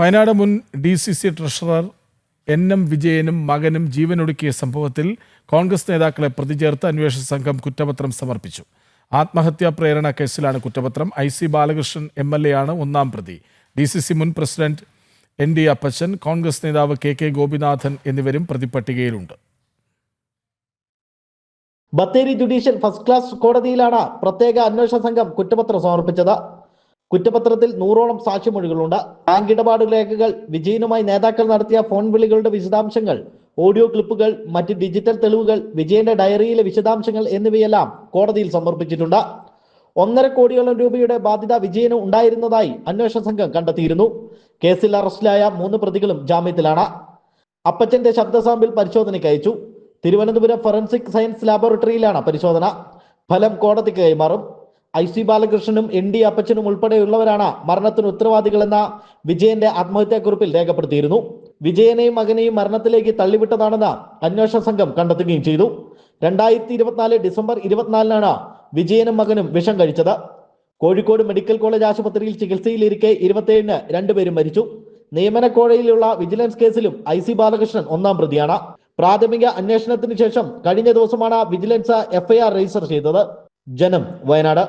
വയനാട് മുൻ D C C treasurer N M വിജയനും മകനും ജീവനൊടുക്കിയ സംഭവത്തിൽ കോൺഗ്രസ് നേതാക്കളെ പ്രതിചേർത്ത് അന്വേഷണ സംഘം കുറ്റപത്രം സമർപ്പിച്ചു. ആത്മഹത്യാ പ്രേരണ കേസിലാണ് കുറ്റപത്രം. I C Balakrishnan M L A ആണ് ഒന്നാം പ്രതി. ഡി സി സി മുൻ president N D Appachan Congress നേതാവ് കെ കെ ഗോപിനാഥൻ എന്നിവരും പ്രതിപട്ടികയിലുണ്ട്. ബത്തേരി ജുഡീഷ്യൽ ഫസ്റ്റ് ക്ലാസ് കോടതിയിലാണ് പ്രത്യേക അന്വേഷണ സംഘം കുറ്റപത്രം സമർപ്പിച്ചത്. കുറ്റപത്രത്തിൽ നൂറോളം സാക്ഷിമൊഴികളുണ്ട്. ബാങ്ക് ഇടപാട് രേഖകൾ വിജയനുമായി നേതാക്കൾ നടത്തിയ ഫോൺ വിളികളുടെ വിശദാംശങ്ങൾ ഓഡിയോ ക്ലിപ്പുകൾ മറ്റ് ഡിജിറ്റൽ തെളിവുകൾ വിജയന്റെ ഡയറിയിലെ വിശദാംശങ്ങൾ എന്നിവയെല്ലാം കോടതിയിൽ സമർപ്പിച്ചിട്ടുണ്ട്. ഒന്നര കോടിയോളം രൂപയുടെ ബാധ്യത വിജയന് ഉണ്ടായിരുന്നതായി അന്വേഷണ സംഘം കണ്ടെത്തിയിരുന്നു. കേസിൽ അറസ്റ്റിലായ മൂന്ന് പ്രതികളും ജാമ്യത്തിലാണ്. അപ്പച്ചന്റെ ശബ്ദ സാമ്പിൾ പരിശോധനയ്ക്ക് അയച്ചു. തിരുവനന്തപുരം ഫോറൻസിക് സയൻസ് ലാബോറട്ടറിയിലാണ് പരിശോധന. ഫലം കോടതിക്ക് കൈമാറും. ഐ സി ബാലകൃഷ്ണനും എൻ ഡി അപ്പച്ചനും ഉൾപ്പെടെയുള്ളവരാണ് മരണത്തിന് ഉത്തരവാദികളെന്ന വിജയന്റെ ആത്മഹത്യാക്കുറിപ്പിൽ രേഖപ്പെടുത്തിയിരുന്നു. വിജയനെയും മകനെയും മരണത്തിലേക്ക് തള്ളിവിട്ടതാണെന്ന് അന്വേഷണ സംഘം കണ്ടെത്തുകയും ചെയ്തു. രണ്ടായിരത്തി ഇരുപത്തിനാല് ഡിസംബർ ഇരുപത്തിനാലിനാണ് വിജയനും മകനും വിഷം കഴിച്ചത്. കോഴിക്കോട് മെഡിക്കൽ കോളേജ് ആശുപത്രിയിൽ ചികിത്സയിലിരിക്കെ ഇരുപത്തിയേഴിന് രണ്ടുപേരും മരിച്ചു. നിയമന കോഴയിലുള്ള വിജിലൻസ് കേസിലും ഐ സി ബാലകൃഷ്ണൻ ഒന്നാം പ്രതിയാണ്. പ്രാഥമിക അന്വേഷണത്തിന് ശേഷം കഴിഞ്ഞ ദിവസമാണ് വിജിലൻസ് എഫ്ഐആർ രജിസ്റ്റർ ചെയ്തത്. ജനം വയനാട്.